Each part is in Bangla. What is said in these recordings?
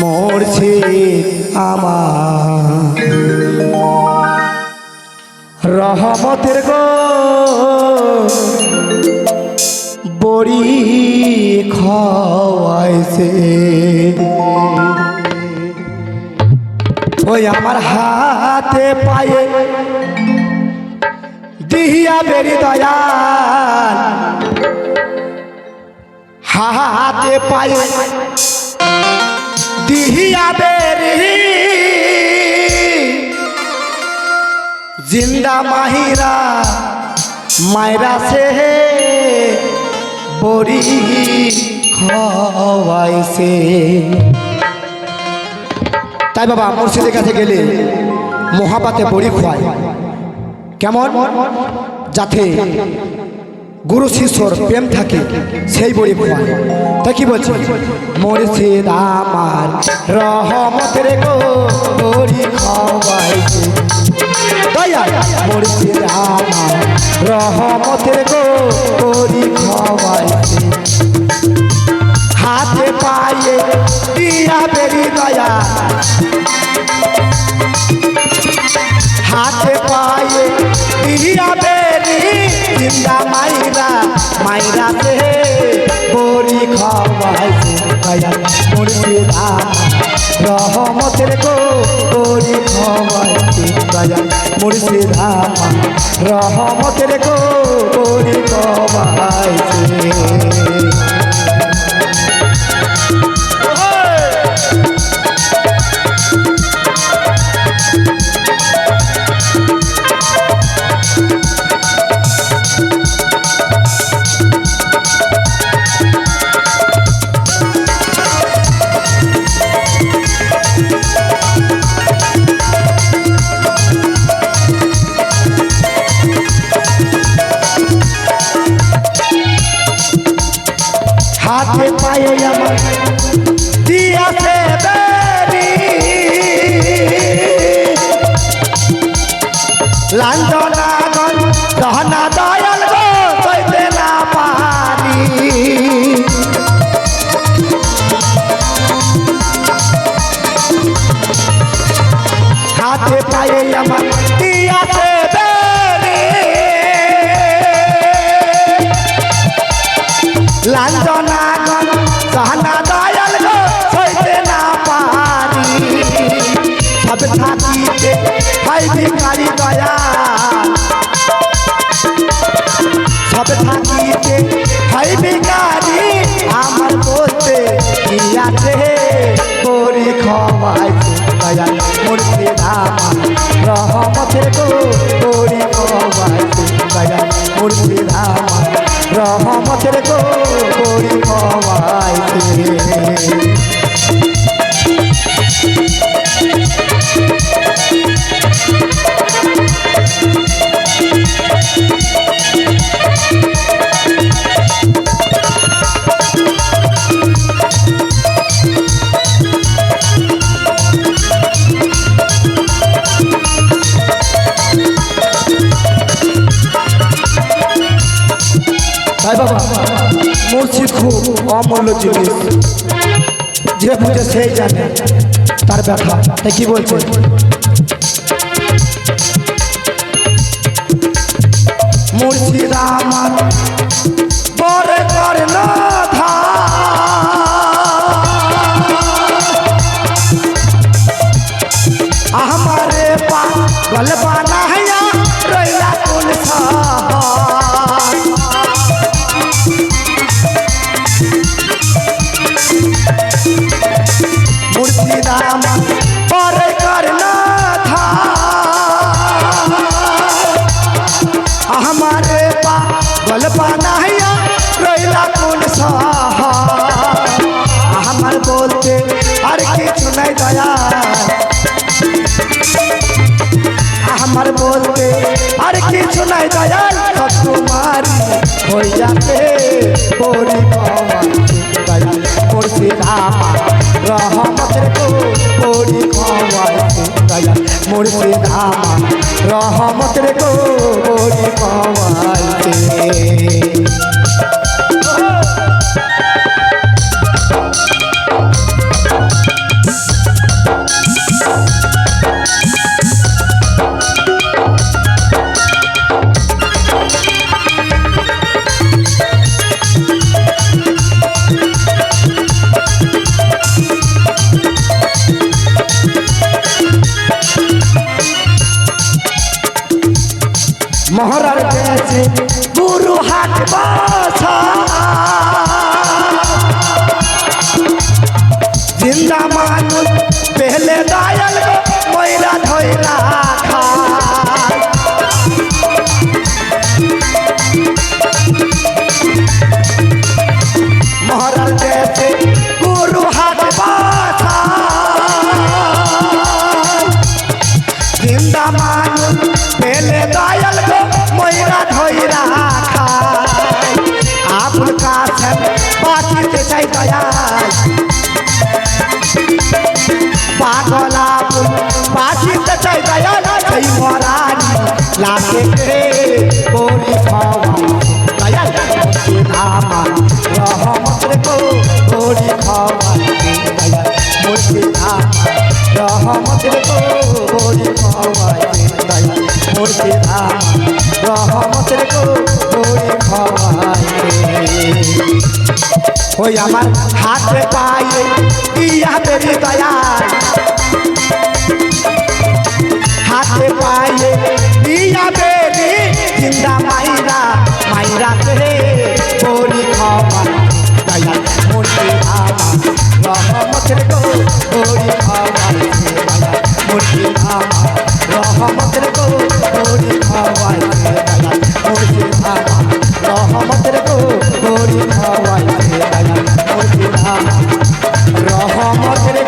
মরছে আমার। রহমতের গো বড়ি খাওয়াইছে। ওই আমার হাতে পায়ে দিহিয়া বেরি দয়াল হাতে পায়ে দিহিয়া বেরি জিন্দা মাহিরা মায়রা সে বড়ি খাওয়াইছে। তাই বাবা মুর্শিদের কাছে গেলে মহাপাতে বড়ি খোয়ায়। কেমন? যাতে গুরু শিষ্যর প্রেম থাকে, সেই বড়ি খোয়ায় তাই কি বলছে? মুর্শিদ আমার রহমতের গো বড়ি খাওয়াইছে দয়া মুর্শিদ আমার রহমতের গো বড়ি খাওয়াইছে হাতে পায়ে দিয়া বেরি দয়া দয়া মুর্শিদা রহমতের গো বড়ি হাতে পায়ে আমার দিয়াছে বেরি লাঞ্জনা গন দহনা দয়াল গো সইতে না পারি হাতে পায়ে আমার দিয়াছে বেরি সহনা দয়াল গো সইতে না পারি। সব থাকিতে হয় ভিকারি দয়া। সব থাকিতে হয় ভিকারি আমার বলতে কি আছে? করি খমাইছে দয়া মূর্তি ধামা রহমতের গো, করি খমাইছে দয়া মূর্তি ধামা রহমতের গো, করি খমাইছে তাই বাবা। মুর্শিদ খুব অমূল্য জিনিস। যে বুঝে সেই জানে, তার ব্যথা। তাই কি বলছে? মুর্শিদ আমার বরে করে না আমারে পা গল বানায়া রইলা কোন সা আমার বলতে আর কিছু নাই দয়াল সব তোমার হয়ে যাবে পরি দয়াল পড়ছি রহমতের কোরি খাওয়াইছে দয়াল মুর্শি ধামা রহমতের কো পরি বাছা। জিন্দা মানুষ পেলে দায়াল গো ময়রা রহমতের গোরে ভবায় দয়া মোরকে ধাম ওই আমার হাতে পায়ে ইয়াদের দয়ায় হাতে পায়ে ইয়াদের জিন্দা মায়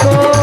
go.